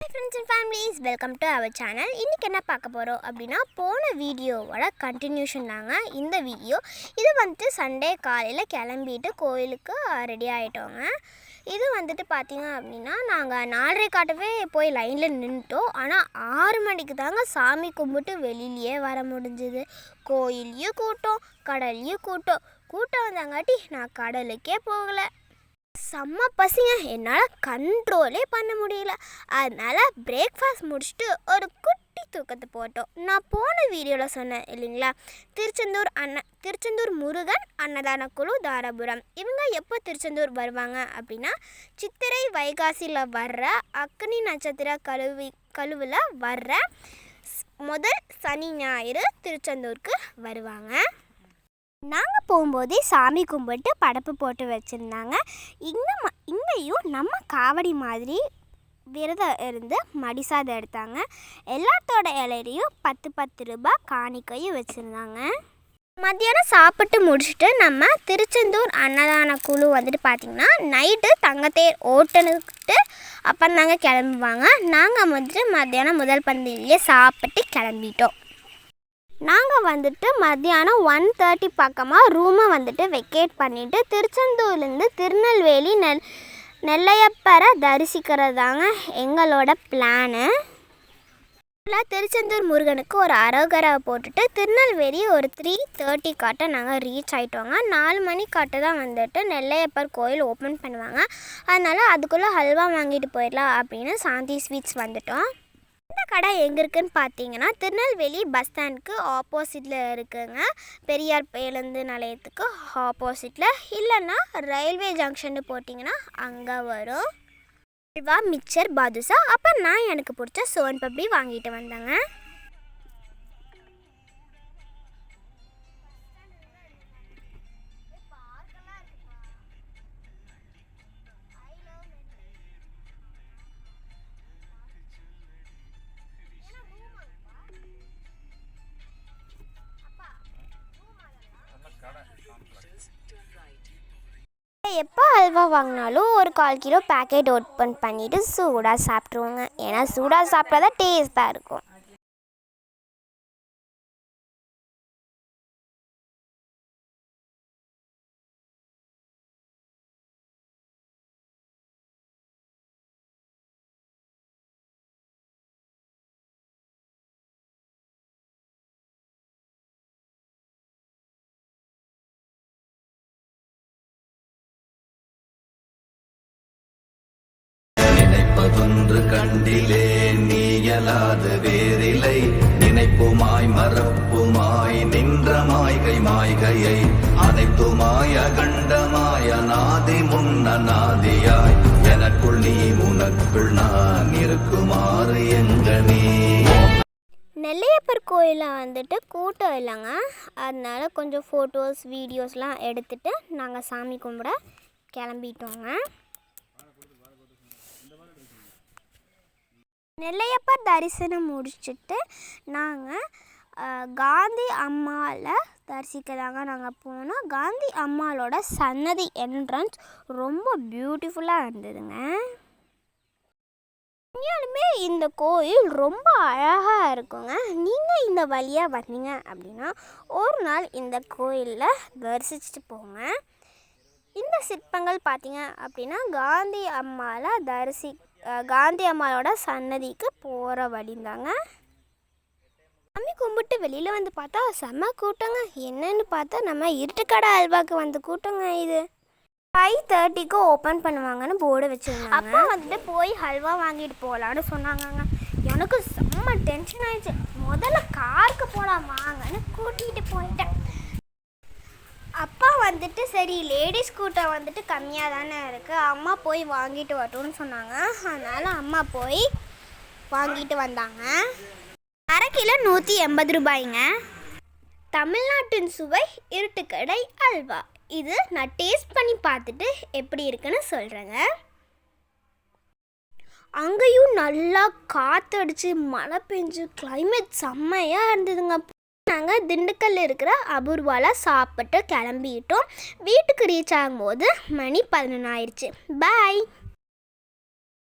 Friends and families welcome to our channel இன்றைக்கி என்ன பார்க்க போகிறோம் அப்படின்னா போன வீடியோவோட கண்டினியூஷன் தாங்க இந்த வீடியோ. இது வந்துட்டு சண்டே காலையில் கிளம்பிட்டு கோயிலுக்கு ரெடி ஆகிட்டோங்க இது வந்துட்டு பார்த்தீங்க அப்படின்னா நாங்கள் நாலரை காட்டவே போய் லைனில் நின்றுட்டோம் ஆனால் ஆறு மணிக்கு தாங்க சாமி கும்பிட்டு வெளியிலேயே வர முடிஞ்சுது. கோயிலையும் கூட்டம் கடல்லையும் கூட்டம். கூட்டம் வந்தாங்காட்டி நான் கடலுக்கே போகலை. செம்ம பசிங்க. என்னால் கண்ட்ரோலே பண்ண முடியல. அதனால் பிரேக்ஃபாஸ்ட் முடிச்சுட்டு ஒரு குட்டி தூக்கத்தை போட்டோம். நான் போன வீடியோவில் சொன்னேன் இல்லைங்களா? திருச்செந்தூர் அன்ன திருச்செந்தூர் முருகன் அன்னதான குழு தாராபுரம். இவங்க எப்போ திருச்செந்தூர் வருவாங்க அப்படின்னா சித்திரை வைகாசியில் வர்ற அக்னி நட்சத்திர கழுவி கழுவில் வர்ற முதல் சனி ஞாயிறு திருச்செந்தூருக்கு வருவாங்க. நாங்கள் போகும்போதே சாமி கும்பிட்டு படப்பு போட்டு வச்சுருந்தாங்க. இங்கே ம இங்கேயும் நம்ம காவடி மாதிரி விரதம் இருந்து மடிசாதம் எடுத்தாங்க. எல்லாத்தோட இலையிலையும் பத்து பத்து ரூபாய் காணிக்கையும் வச்சுருந்தாங்க. மத்தியானம் சாப்பிட்டு முடிச்சுட்டு நம்ம திருச்செந்தூர் அன்னதான குழு வந்துட்டு பார்த்திங்கன்னா நைட்டு தங்கத்தேர் ஓட்டுனுக்கிட்டு அப்புறம் தாங்க கிளம்புவாங்க. நாங்கள் வந்துட்டு மத்தியானம் முதல் பந்திலேயே சாப்பிட்டு கிளம்பிட்டோம். நாங்கள் வந்துட்டு மத்தியானம் ஒன் தேர்ட்டி பக்கமாக ரூமை வந்துட்டு வெக்கேட் பண்ணிவிட்டு திருச்செந்தூர்லேருந்து திருநெல்வேலி நெல் நெல்லையப்பரை தரிசிக்கிறது தாங்க எங்களோட பிளானு திருச்செந்தூர் முருகனுக்கு ஒரு அரோகரை போட்டுட்டு திருநெல்வேலி ஒரு த்ரீ தேர்ட்டி காட்ட நாங்கள் ரீச் ஆகிட்டோங்க நாலு மணி காட்ட தான் வந்துட்டு நெல்லையப்பர் கோயில் ஓப்பன் பண்ணுவாங்க. அதனால் அதுக்குள்ளே ஹல்வா வாங்கிட்டு போயிடலாம் அப்படின்னு சாந்தி ஸ்வீட்ஸ் வந்துட்டோம். இந்த கடை எங்கே இருக்குன்னு பார்த்தீங்கன்னா திருநெல்வேலி பஸ் ஸ்டாண்டுக்கு ஆப்போசிட்டில் இருக்குங்க. பெரியார் பேருந்து நிலையத்துக்கு ஆப்போசிட்டில் இல்லைன்னா ரயில்வே ஜங்ஷன் போட்டிங்கன்னா அங்கே வரும். அல்வா மிக்சர் பாதுஷா. அப்போ நான் எனக்கு பிடிச்ச சோன் பப்டி வாங்கிட்டு வந்தேங்க. எப்போ அல்வா வாங்கினாலும் ஒரு கால் கிலோ பேக்கெட் ஓப்பன் பண்ணிவிட்டு சூடாக சாப்பிட்ருவோங்க ஏன்னா சூடாக சாப்பிட்டா தான் டேஸ்ட்டாக இருக்கும். யாதொன்று கண்டிலே நீயலாது வேறிலை. நினைப்புமாய் மறப்புமாய் நின்ற மாய்கை மாய்கையை. அனைத்துமாய் அகண்டமாய் அநாதி முன்ன நாதியாய் எனக்குள் நீ உனக்குள் நான் இருக்குமாறு எங்க நீ. நெல்லையப்பர் கோயிலில் வந்துட்டு கூட்டம் இல்லைங்க. அதனால கொஞ்சம் ஃபோட்டோஸ் வீடியோஸ்லாம் எடுத்துட்டு நாங்கள் சாமி கும்பிட கிளம்பிட்டோங்க. நெல்லையப்பர் தரிசனம் முடிச்சுட்டு நாங்கள் காந்தி அம்மாவில் தரிசிக்க தாங்க நாங்கள் போனோம். காந்தி அம்மாளோட சன்னதி என்ட்ரன்ஸ் ரொம்ப பியூட்டிஃபுல்லாக இருந்ததுங்க. உண்மையாலுமே இந்த கோயில் ரொம்ப அழகாக இருக்குங்க. நீங்கள் இந்த வழியாக வந்தீங்க அப்படின்னா ஒரு நாள் இந்த கோயிலில் தரிசிச்சுட்டு போங்க. இந்த சிற்பங்கள் பார்த்தீங்க அப்படின்னா காந்தி அம்மாவில் தரிசி காந்தி அம்மாவோட சன்னதிக்கு போகிற வழிந்தாங்க. சாமி கும்பிட்டு வெளியில் வந்து பார்த்தா செம்ம கூட்டங்க. என்னன்னு பார்த்தா நம்ம இருட்டுக்கடை அல்வாக்கு வந்து கூட்டங்க இது. ஃபைவ் தேர்ட்டிக்கு ஓப்பன் பண்ணுவாங்கன்னு போர்டு வச்சுருந்தாங்க. அப்போ வந்துட்டு போய் ஹல்வா வாங்கிட்டு போகலான்னு சொன்னாங்கங்க. எனக்கு செம்ம டென்ஷன் ஆயிடுச்சு. முதல்ல காருக்கு போகலாம் வாங்கன்னு கூட்டிகிட்டு போயிட்டேன். வந்துட்டு சரி லேடிஸ் கூட்டம் வந்துட்டு கம்மியாக தானே இருக்குது அம்மா போய் வாங்கிட்டு வரட்டும்னு சொன்னாங்க. அதனால் அம்மா போய் வாங்கிட்டு வந்தாங்க. அரை கிலோ நூற்றி எண்பது ரூபாய்ங்க. தமிழ்நாட்டின் சுவை இருட்டுக்கடை அல்வா. இது நான் டேஸ்ட் பண்ணி பார்த்துட்டு எப்படி இருக்குன்னு சொல்கிறேங்க அங்கேயும் நல்லா காற்றடிச்சு மழை பெஞ்சு கிளைமேட் செம்மையாக இருந்ததுங்க. நாங்கள் திண்டுக்கல்லில் இருக்கிற அபூர்வால சாப்பிட்டு கிளம்பிட்டோம். வீட்டுக்கு ரீச் ஆகும்போது மணி பதினொன்று ஆயிடுச்சு. பாய்